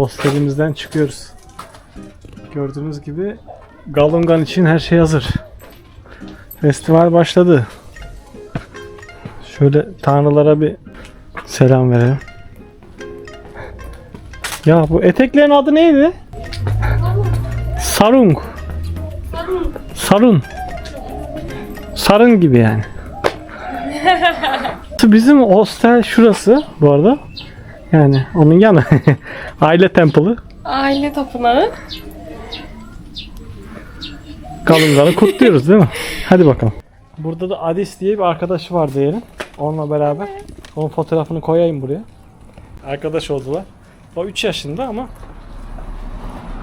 Hostelimizden çıkıyoruz. Gördüğünüz gibi Galungan için her şey hazır. Festival başladı. Şöyle tanrılara bir selam verelim. Ya bu eteklerin adı neydi? Sarung. Sarun. Sarın gibi yani. Bizim hostel şurası bu arada. Yani onun yanı. Aile temple'ı. Aile tapınağı. Kalıngalı kutluyoruz değil mi? Hadi bakalım. Burada da Adis diye bir arkadaşı var diyelim. Onunla beraber. Onun fotoğrafını koyayım buraya. Arkadaş oldular. O 3 yaşında ama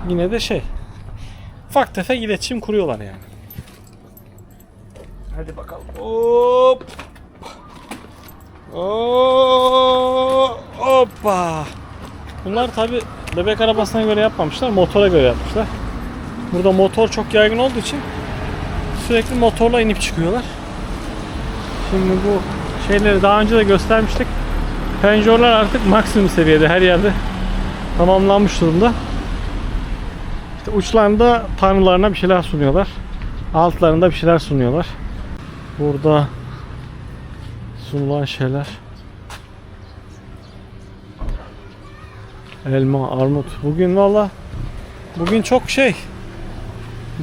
yine de şey ufak tefek iletişim kuruyorlar yani. Hadi bakalım. Hop. Oo, hoppa. Bunlar tabi bebek arabasına göre yapmamışlar, motora göre yapmışlar. Burada motor çok yaygın olduğu için sürekli motorla inip çıkıyorlar. Şimdi bu şeyleri daha önce de göstermiştik. Penjorlar artık maksimum seviyede her yerde tamamlanmış durumda. İşte uçlarında tanrılarına bir şeyler sunuyorlar. Altlarında bir şeyler sunuyorlar. Burada sunulan şeyler. Elma, armut. Bugün valla bugün çok şey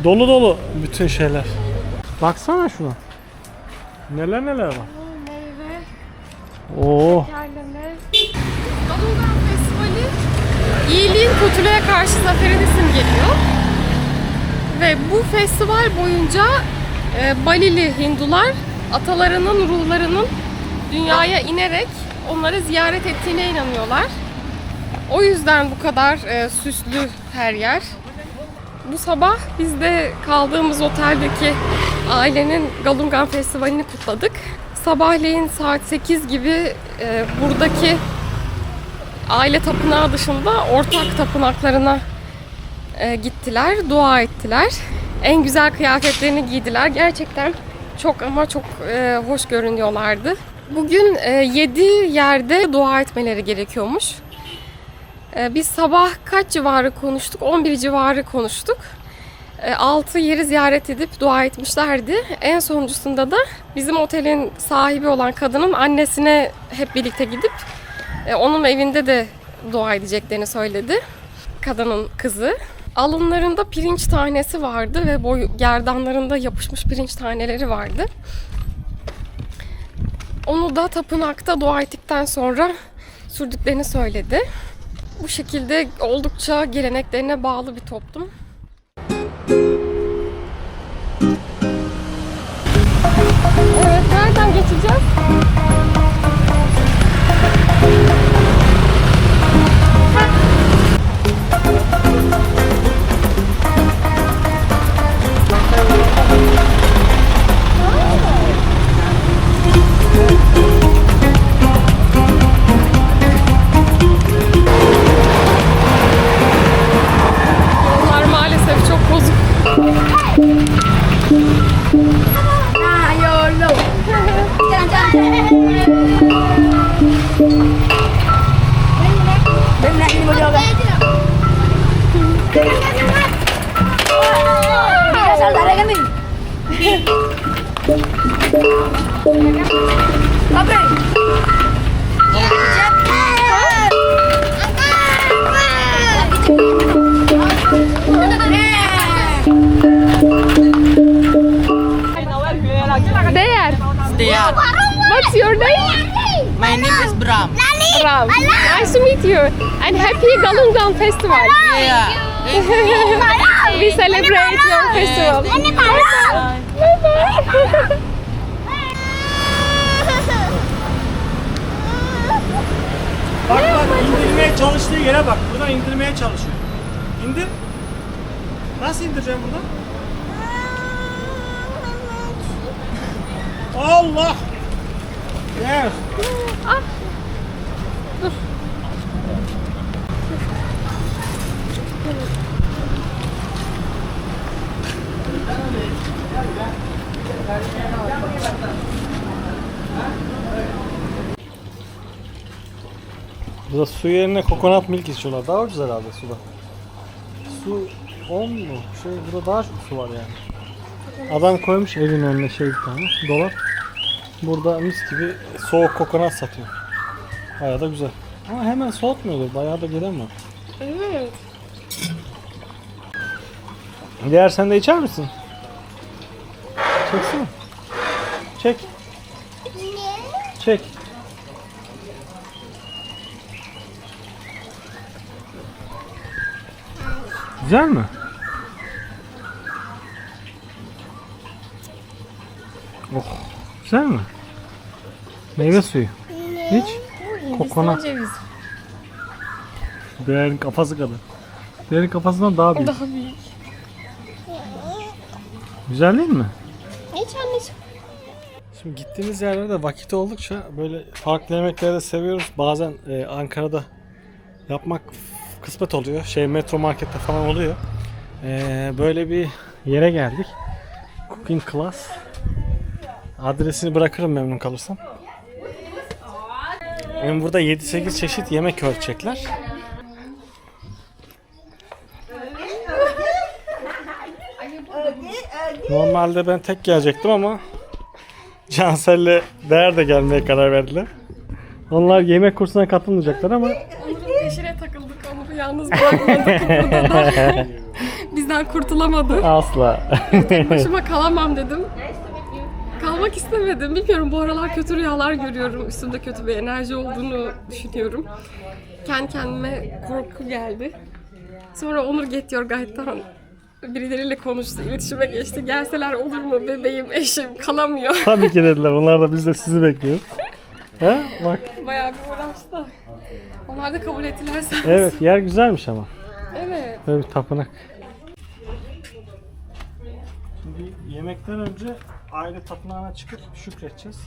dolu dolu bütün şeyler. Baksana şuna. Neler neler var. Meyve, Oo, yerleme. Galungan Festivali iyiliğin kötülüğe karşı zaferin isim geliyor. Ve bu festival boyunca e, Balili Hindular atalarının ruhlarının dünyaya inerek onları ziyaret ettiğine inanıyorlar. O yüzden bu kadar e, süslü her yer. Bu sabah biz de kaldığımız oteldeki ailenin Galungan Festivali'ni kutladık. Sabahleyin saat 8 gibi e, buradaki aile tapınağı dışında ortak tapınaklarına e, gittiler, dua ettiler. En güzel kıyafetlerini giydiler. Gerçekten çok ama çok e, hoş görünüyorlardı. Bugün 7 yerde dua etmeleri gerekiyormuş. E, biz sabah kaç civarı konuştuk? 11 civarı konuştuk. 6 yeri ziyaret edip dua etmişlerdi. En sonuncusunda da bizim otelin sahibi olan kadının annesine hep birlikte gidip e, onun evinde de dua edeceklerini söyledi. Kadının kızı. Alınlarında pirinç tanesi vardı ve boy gerdanlarında yapışmış pirinç taneleri vardı. Onu da tapınakta dua ettikten sonra sürdüklerini söyledi. Bu şekilde oldukça geleneklerine bağlı bir toplum. Evet, nereden geçeceğiz? Festival. Yeah. We celebrate your festival. Bye bye. Bak bak indirmeye çalıştığı yere bak. Buradan indirmeye çalışıyor. İndir. Nasıl indireceğim buradan? Allah! Yes. Burada su yerine kokonat milk içiyorlar. Daha ucuz herhalde suda. Su 10 mu? Şey burada daha çok su var yani. Adam koymuş evin önüne şey bir tane dolap. Burada mis gibi soğuk kokonat satıyor. Bayağı da güzel. Ama hemen soğutmuyordur. Bayağı da gelen var. Evet. Diğer sen de içer misin? Çeksene. Çek. Çek. Güzel mi? Oh, güzel mi? Meyve suyu. Hiç. Kokonat. Cevizi. Değerin kafası kadar. Değerin kafasından daha büyük. Daha büyük. Güzel değil mi? Hiç anneciğim. Şimdi gittiğimiz yerlerde vakit oldukça böyle farklı yemekleri de seviyoruz. Bazen e, Ankara'da yapmak kısmet oluyor. Şey metro markette falan oluyor. E, böyle bir yere geldik. Cooking Class. Adresini bırakırım memnun kalırsam. Yani burada 7-8 çeşit yemek ölçecekler. Normalde ben tek gelecektim ama Cansel'le Değer de gelmeye karar verdiler. Onlar yemek kursuna katılmayacaklar ama peşine takıldık. Onur'u yalnız bırakmadık burada da. Bizden kurtulamadı. asla. Başıma kalamam dedim. Kalmak istemedim. Bilmiyorum bu aralar kötü rüyalar görüyorum. Üstümde kötü bir enerji olduğunu düşünüyorum. Kendi kendime korku geldi. Sonra Onur Get Your Guide'dan birileriyle konuştu, iletişime geçti. Gelseler olur mu bebeğim, eşim kalamıyor. Tabii ki dediler. Onlar da biz de sizi bekliyoruz. He? Bak. Bayağı bir uğraştı. Onlar da kabul ettiler sen. Evet yer güzelmiş ama. Evet. Böyle bir tapınak. Şimdi yemekten önce aile tapınağına çıkıp şükredeceğiz.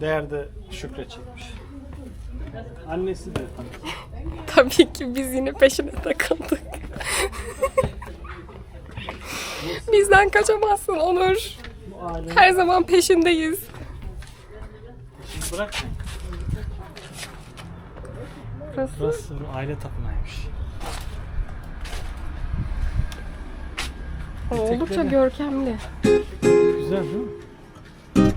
Değer de şükredecekmiş. Annesi de tabii ki. Tabii ki biz yine peşine takıldık. Bizden kaçamazsın Onur. Her zaman peşindeyiz. bırak. Burası Burası aile tapınağıymış. oldukça görkemli. Güzel değil mi?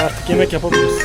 Artık yemek yapabiliriz.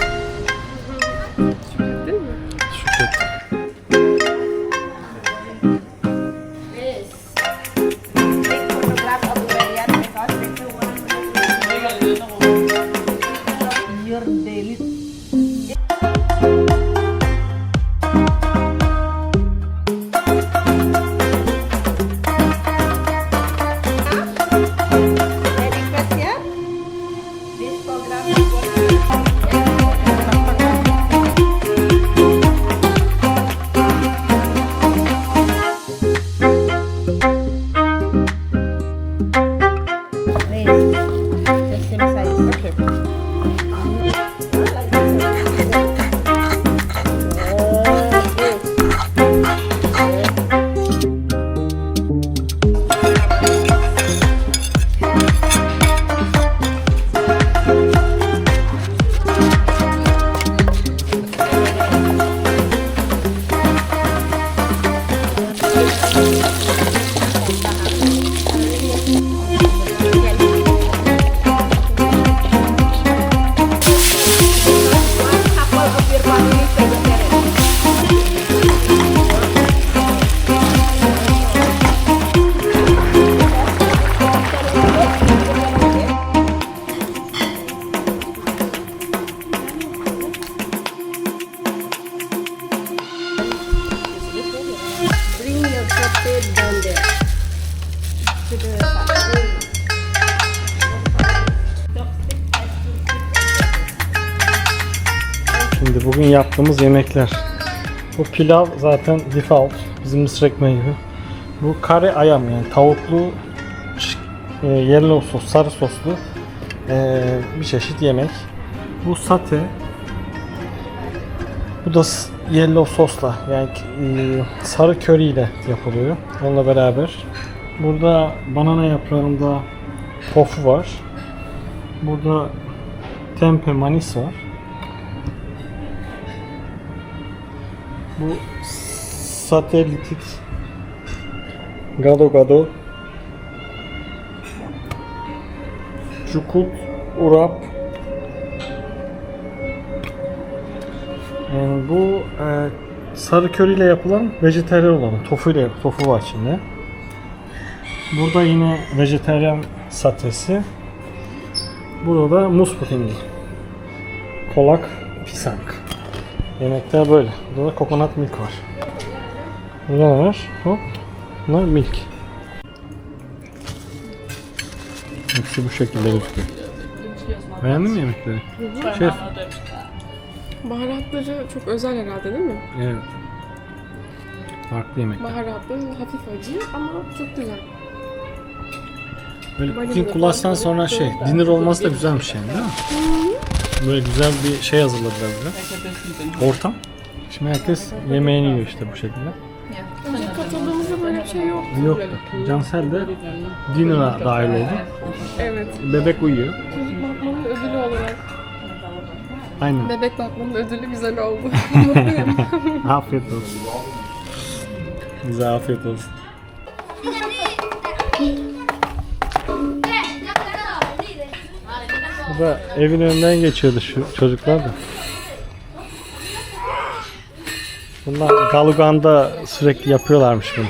Bugün yaptığımız yemekler. Bu pilav zaten default. Bizim mısır ekmeği gibi. Bu kare ayam yani tavuklu e, yellow sos, sarı soslu e, bir çeşit yemek. Bu sate. Bu da yellow sosla yani e, sarı köri ile yapılıyor. Onunla beraber. Burada banana yaprağında tofu var. Burada Tempe Manis var. Bu Satellitit Gado Gado Cukut Urap Yani bu e, sarı köri ile yapılan vejeteryan olanı. Tofu ile tofu var içinde. Burada yine vejeteryan satesi. Burada da muz pudingi. Kolak pisang. Yemekler böyle. Burada da kokonat milk var. Burada ne var? Hop. Bunlar milk. Hepsi bu şekilde gözüküyor. Beğendin mi yemekleri? Şef. Baharatları çok özel herhalde değil mi? Evet. Farklı yemekler. Baharatlı, hafif acı ama çok güzel. Böyle cooking falan sonra şey, dinner olması da güzelmiş yani değil mi? Böyle güzel bir şey hazırladılar bize. Ortam. Şimdi herkes yemeğini yiyor işte bu şekilde. Önce katıldığımızda böyle bir şey yoktu. Yok. Cansel de dinner'a dahil oldu. Evet. Bebek uyuyor. Çocuk bakmanın ödülü olarak. Aynen. Bebek bakmanın ödülü güzel oldu. Mutluyum. afiyet olsun. Bize afiyet olsun. Bu da evin önünden geçiyordu şu çocuklar da. Bunlar Galugan'da sürekli yapıyorlarmış bunu.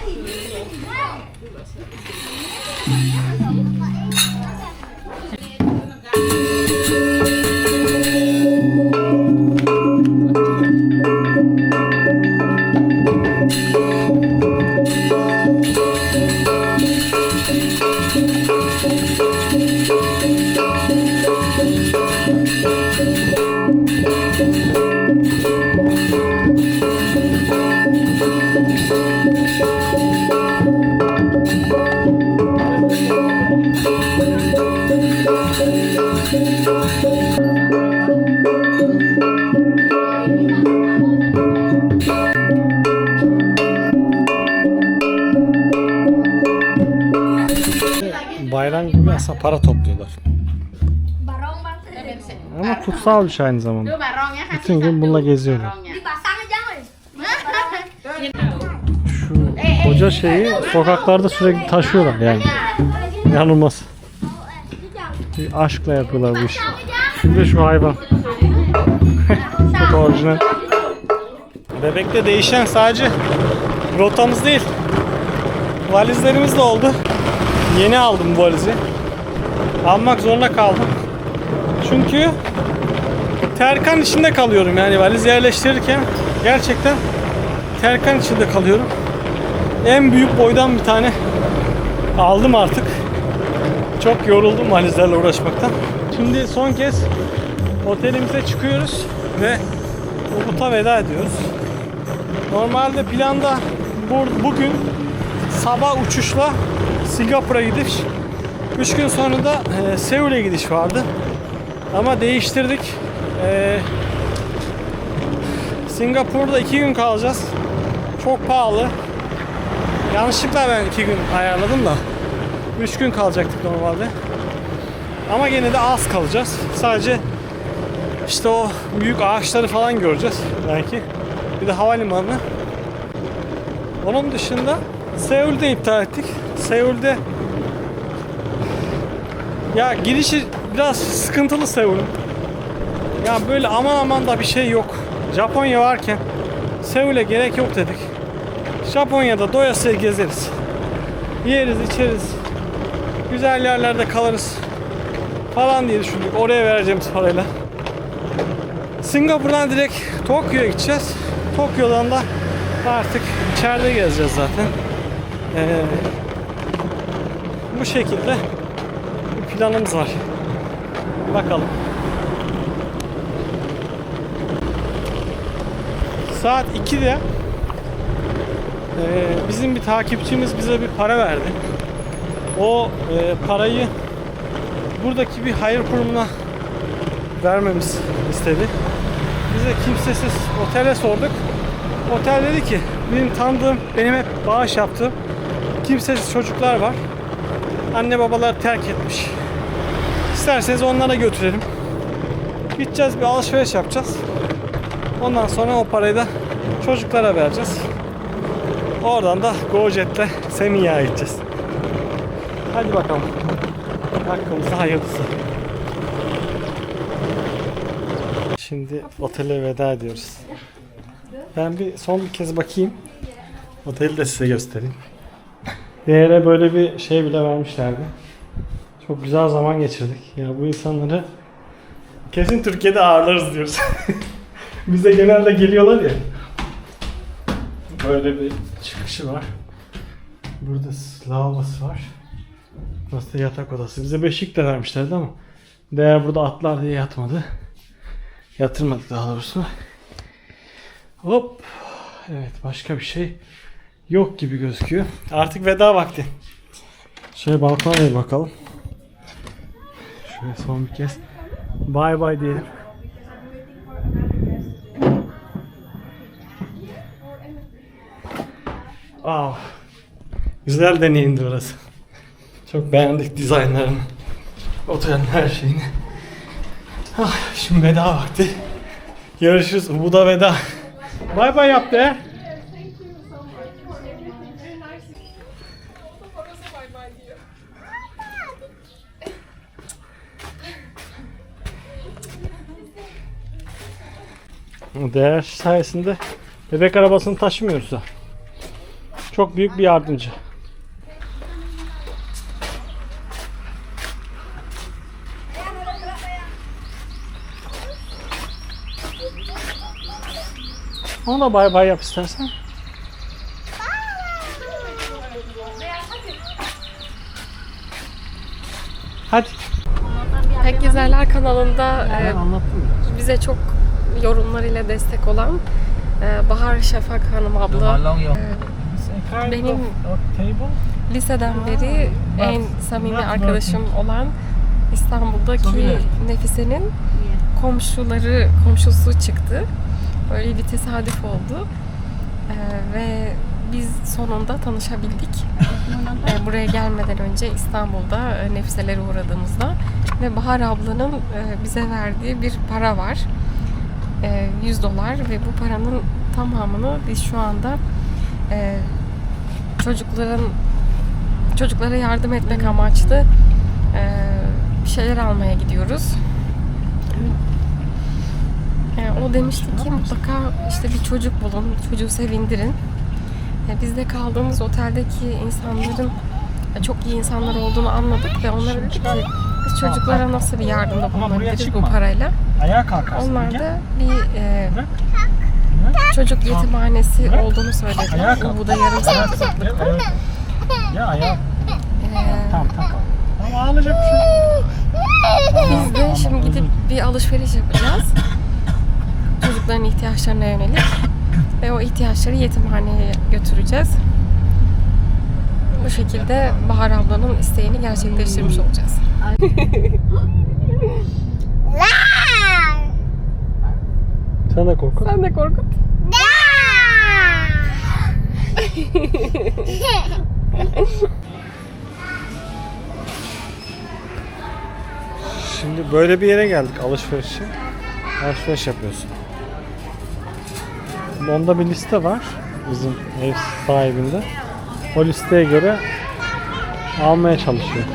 Kutsal bir şey aynı zamanda. Bütün gün bununla geziyorlar. Şu koca şeyi sokaklarda sürekli taşıyorlar yani. Yanılmaz. Bir aşkla yapıyorlar bu işi. Şimdi şu hayvan. Çok orijinal. Bebekte değişen sadece rotamız değil. Valizlerimiz de oldu. Yeni aldım bu valizi. Almak zorunda kaldım. Çünkü terkan içinde kalıyorum yani valiz yerleştirirken gerçekten terkan içinde kalıyorum. En büyük boydan bir tane aldım artık. Çok yoruldum valizlerle uğraşmaktan. Şimdi son kez otelimize çıkıyoruz ve Ubud'a veda ediyoruz. Normalde planda bu, bugün sabah uçuşla Singapur'a gidiş. 3 gün sonra da e, Seul'e gidiş vardı. Ama değiştirdik. E, Singapur'da 2 gün kalacağız. Çok pahalı. Yanlışlıkla ben 2 gün ayarladım da. 3 gün kalacaktık normalde. Ama gene de az kalacağız. Sadece işte o büyük ağaçları falan göreceğiz belki. Bir de havalimanı. Onun dışında Seul'de iptal ettik. Seul'de ya girişi biraz sıkıntılı Seul'ün. Ya böyle aman aman da bir şey yok. Japonya varken Seul'e gerek yok dedik. Japonya'da doyasıya gezeriz. Yeriz, içeriz. Güzel yerlerde kalırız. Falan diye düşündük. Oraya vereceğimiz parayla. Singapur'dan direkt Tokyo'ya gideceğiz. Tokyo'dan da artık içeride gezeceğiz zaten. Ee, bu şekilde planımız var. Bakalım. Saat 2'de ee, bizim bir takipçimiz bize bir para verdi. O e, parayı buradaki bir hayır kurumuna vermemiz istedi. Bize kimsesiz otele sorduk. Otel dedi ki benim tanıdığım, benim hep bağış yaptığım kimsesiz çocuklar var. Anne babalar terk etmiş. İsterseniz onlara götürelim. Gideceğiz bir alışveriş yapacağız. Ondan sonra o parayı da çocuklara vereceğiz. Oradan da GoJet'le Semiha'ya gideceğiz. Hadi bakalım. Hakkımızda hayırlısı. Şimdi otele veda ediyoruz. Ben bir son bir kez bakayım. Oteli de size göstereyim. Değere böyle bir şey bile vermişlerdi. Çok güzel zaman geçirdik. Ya bu insanları kesin Türkiye'de ağırlarız diyoruz. Bize genelde geliyorlar ya. Böyle bir çıkışı var. Burada lavabosu var. Burası da yatak odası. Bize beşik de vermişlerdi ama değer burada atlar diye yatmadı. Yatırmadık daha doğrusu. Hop. Evet başka bir şey yok gibi gözüküyor. Artık veda vakti. Şöyle balkona bir bakalım. Şöyle son bir kez. Bay bay diyelim. Aa, güzel deneyimdi burası. Çok beğendik dizaynlarını. Otelin her şeyini. Ah, şimdi veda vakti. Görüşürüz. Ubud'a veda. Bay bay yap de. Değer sayesinde bebek arabasını taşımıyoruz da. Çok büyük bir yardımcı. Ona bay bay yap istersen. Hadi. Pek Gezerler kanalında e, bize çok yorumlarıyla destek olan e, Bahar Şafak Hanım abla e, benim liseden beri en samimi arkadaşım olan İstanbul'daki Nefise'nin komşuları, komşusu çıktı. Böyle bir tesadüf oldu. E, ve biz sonunda tanışabildik. E, buraya gelmeden önce İstanbul'da e, Nefise'lere uğradığımızda ve Bahar ablanın e, bize verdiği bir para var. E, 100 dolar ve bu paranın tamamını biz şu anda e, çocukların çocuklara yardım etmek amaçlı e, bir şeyler almaya gidiyoruz. E, o demişti ki mutlaka işte bir çocuk bulun, çocuğu sevindirin. E, biz de kaldığımız oteldeki insanların e, çok iyi insanlar olduğunu anladık ve onlara dedik ki biz çocuklara nasıl bir yardımda bulunabiliriz bu parayla. Ayağa kalkarsın. Onlar da bir e. çocuk yetimhanesi olduğunu söylediler. Bu da yarım saat kalk. Ya ayağa. E, Tamam tamam. Tamam ağlayacak bir şey. Biz de şimdi gidip bir alışveriş yapacağız. Çocukların ihtiyaçlarına yönelik. Ve o ihtiyaçları yetimhaneye götüreceğiz. Bu şekilde Bahar ablanın isteğini gerçekleştirmiş olacağız. Sen de korkun. Sen de korkut. Şimdi böyle bir yere geldik alışverişe. Alışveriş yapıyorsun. Şimdi onda bir liste var bizim ev sahibinde. O listeye göre almaya çalışıyor.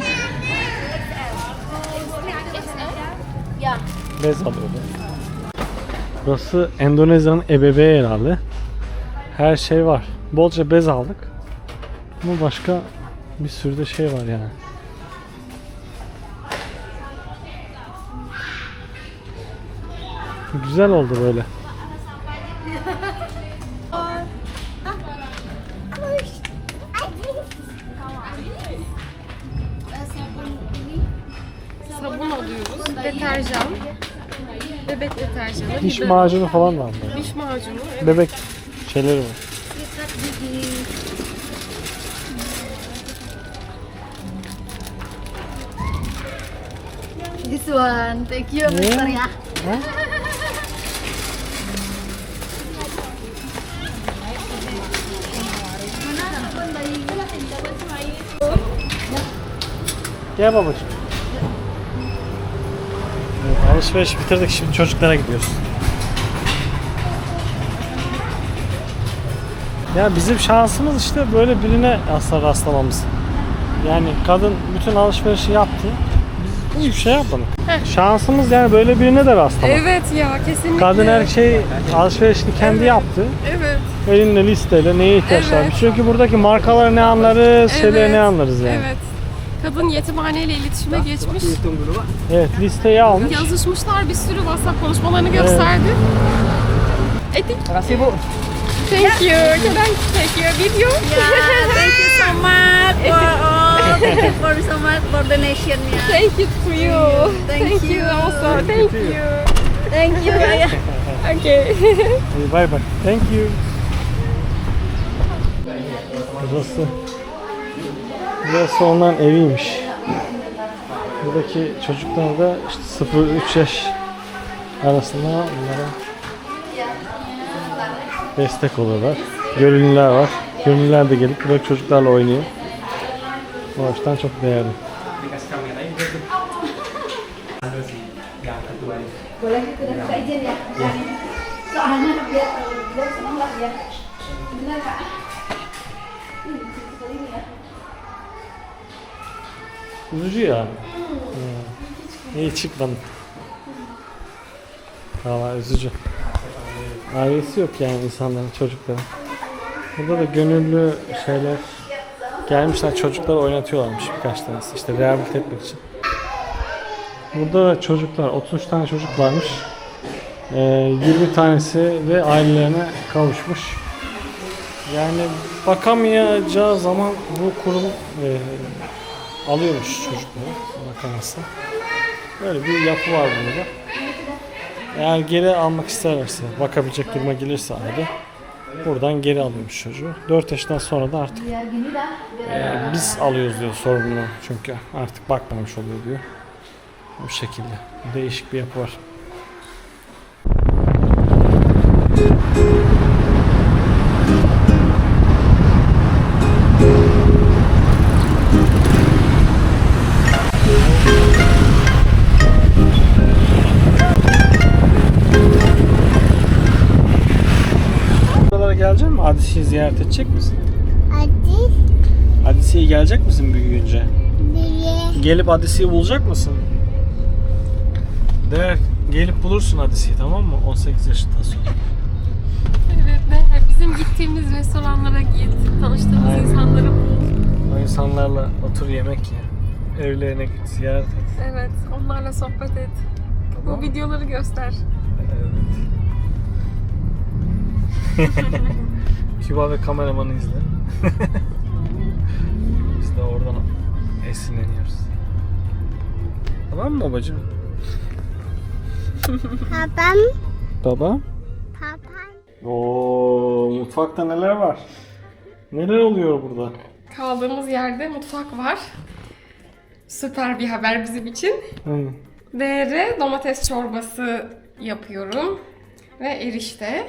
Bez alıyor. Burası Endonezya'nın ebeveyn herhalde. Her şey var. Bolca bez aldık. Ama başka bir sürü de şey var yani. Güzel oldu böyle. Sabun alıyoruz. Deterjan. Bebek deterjanı. Diş de macunu falan da aldı. Diş macunu. Bebek şeyleri var. This one. Thank you, Mister ya. Gel babacığım. Evet, alışveriş bitirdik şimdi çocuklara gidiyoruz. Ya bizim şansımız işte böyle birine aslında rastlamamız. Yani kadın bütün alışverişi yaptı. Biz hiçbir şey yapmadık. Şansımız yani böyle birine de rastlamak. Evet ya kesinlikle. Kadın her şey alışverişini kendi yaptı. Evet. Elinde listeyle neye ihtiyaç var. Evet. Çünkü buradaki markaları ne anlarız, şeyleri ne anlarız yani. Evet. Kadın yetimhaneyle iletişime geçmiş. Evet listeyi almış. Yazışmışlar bir sürü WhatsApp konuşmalarını gösterdi. Edik. Makasih Bu. Thank you. Can I take your video? Yeah, thank you so much for all. Thank you for so much for donation. Yeah. Thank you to you. Thank you you. also. Thank you. Thank you. Okay. Bay bay. Thank you. Burası Burası onların eviymiş. Buradaki çocuklar da işte 0-3 yaş arasında onlara destek oluyorlar. Gönüllüler var. Gönüllüler de gelip buradaki çocuklarla oynuyor. O açıdan çok değerli. Üzücü ya. Hmm. İyi çıkmadım. Valla üzücü. Ailesi yok yani insanların, çocukların. Burada da gönüllü şeyler gelmişler çocukları oynatıyorlarmış birkaç tanesi işte rehabilite etmek için. Burada da çocuklar 33 tane çocuk varmış. Ee, 20 tanesi ve ailelerine kavuşmuş. Yani bakamayacağı zaman bu kurum e, alıyormuş çocukları bakamazsa. Böyle bir yapı var burada. Eğer geri almak isterlerse, bakabilecek duruma gelirse aile buradan geri alıyormuş çocuğu. 4 yaşından sonra da artık e, biz alıyoruz diyor sorumluluğu çünkü artık bakmamış oluyor diyor. Bu şekilde. Değişik bir yapı var. Edecek misin? Hadi Adisi'ye gelecek misin büyüyünce? diye Gelip Adisi'yi bulacak mısın? Der, gelip bulursun Adisi'yi tamam mı? 18 yaşından sonra. Evet Meher bizim gittiğimiz restoranlara git. Tanıştığımız Aynen. insanları bul. O insanlarla otur yemek ye. Evlerine git, ziyaret et. Evet onlarla sohbet et. Tamam. Bu videoları göster. Evet. Küba ve kameramanı izle. Biz de oradan esinleniyoruz. Tamam mı babacığım? babam Baba? papam Oo, mutfakta neler var? Neler oluyor burada? Kaldığımız yerde mutfak var. Süper bir haber bizim için. Hı. Değeri domates çorbası yapıyorum. Ve erişte.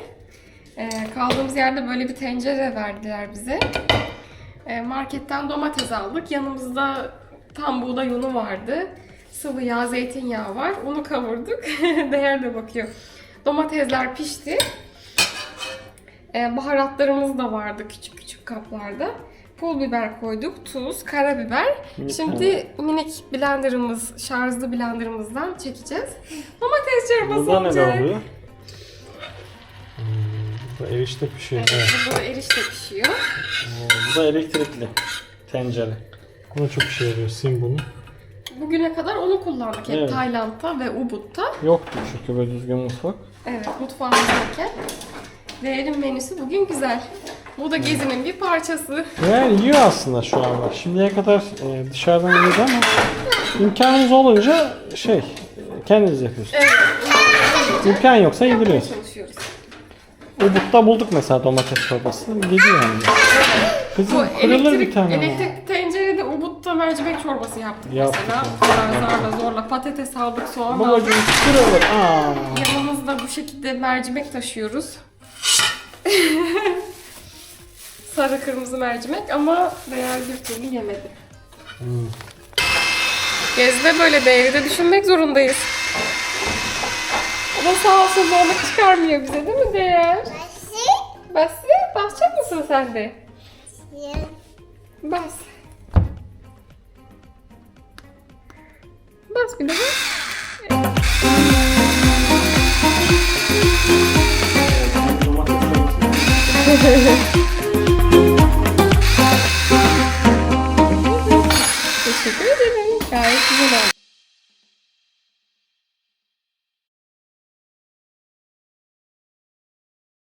Ee, kaldığımız yerde böyle bir tencere verdiler bize. Ee, marketten domates aldık. Yanımızda tam buğday unu vardı. Sıvı yağ, zeytinyağı var. Unu kavurduk. Değer de bakıyor. Domatesler pişti. Ee, baharatlarımız da vardı küçük küçük kaplarda. Pul biber koyduk, tuz, karabiber. Şimdi minik blenderımız, şarjlı blenderımızdan çekeceğiz. Domates çorbası Burada olacak. neler oluyor? Bu erişte pişiyor. Evet. Burada erişte pişiyor. Bu da elektrikli tencere. Buna çok işe yarıyor sim bunu. Bugüne kadar onu kullandık hep Evet. Tayland'da ve Ubud'da. Yoktu çünkü böyle düzgün mutfak. Evet, mutfağımızdayken. Değerin menüsü bugün güzel. Bu da gezinin bir parçası. Yani yiyor aslında şu anda. Şimdiye kadar e, dışarıdan yiyordu ama imkanınız olunca şey e, kendiniz yapıyorsunuz. Evet, İmkan yoksa yediriyoruz. çalışıyoruz. Ubud'da bulduk mesela domates çorbası. Gidiyor yani. Kızım Bu kırılır bir elektrik, tane. ama. elektrik tencerede Ubud'da mercimek çorbası yaptık, Yaptık mesela. Zarla zorla patates aldık, soğan aldık. Babacım kırılır. Aa. Yanımızda bu şekilde mercimek taşıyoruz. Sarı kırmızı mercimek ama değer bir türlü yemedi. Gezde böyle değeri de düşünmek zorundayız. Baba sağ olsun zorluk çıkarmıyor bize değil mi Değer? Nasıl? Bas, basacak mısın sen de? Bas. Bas bir bas. Teşekkür ederim. Gayet güzel oldu.